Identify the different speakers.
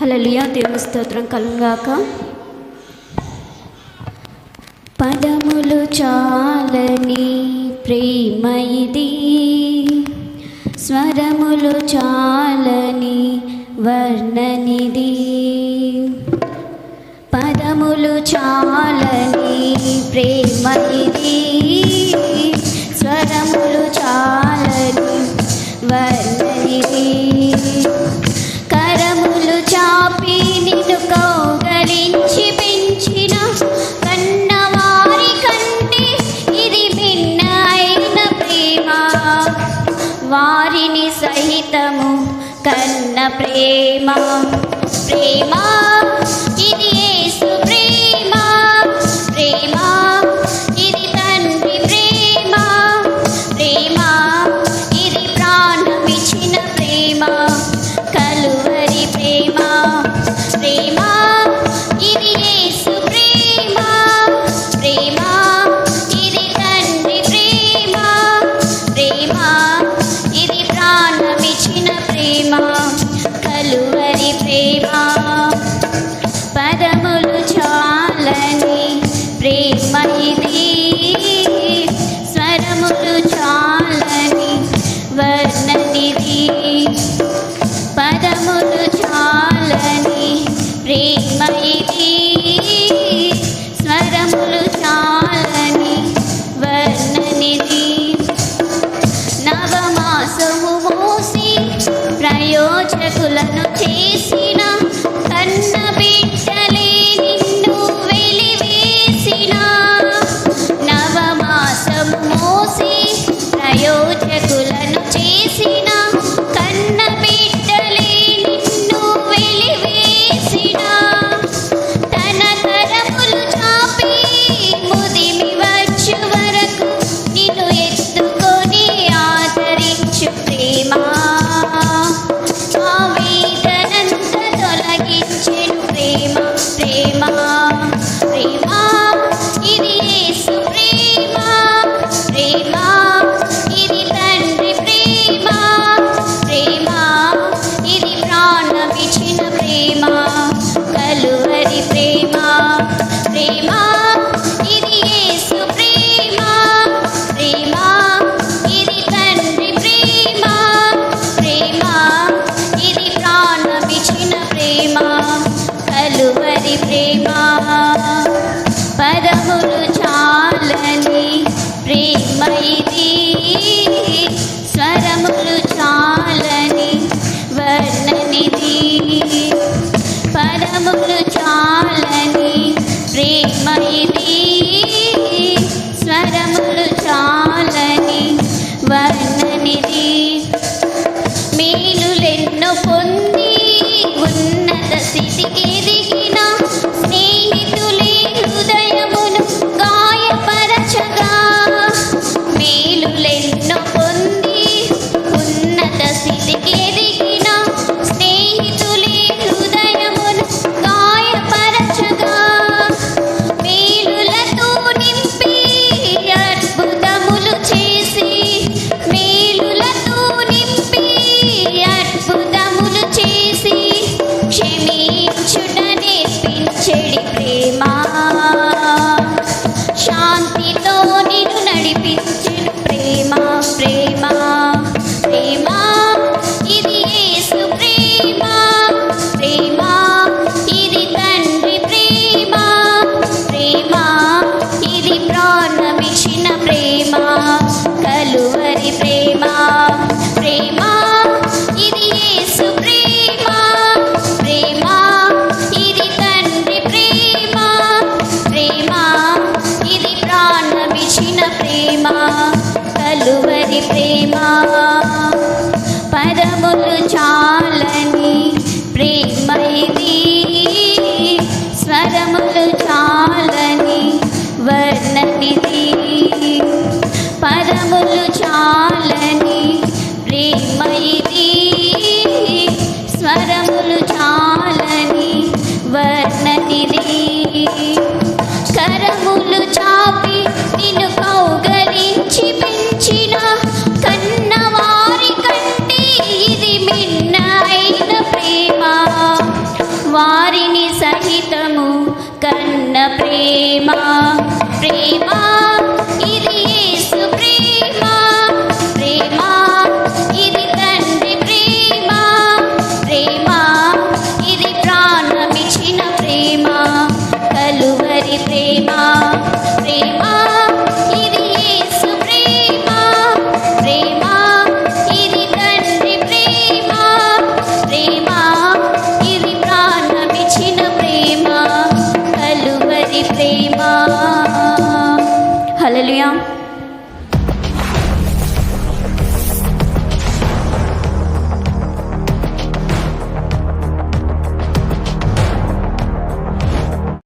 Speaker 1: హలలియా దేవుని స్తోత్రం కలుగాక. పదములు చాలని ప్రేమ ఇది స్వరములు చాలని వర్ణనిది. పదములు చాలని ప్రేమ ఇది प्रेमा प्रेमा Bye. ప్రేమ ప్రేమ ఇది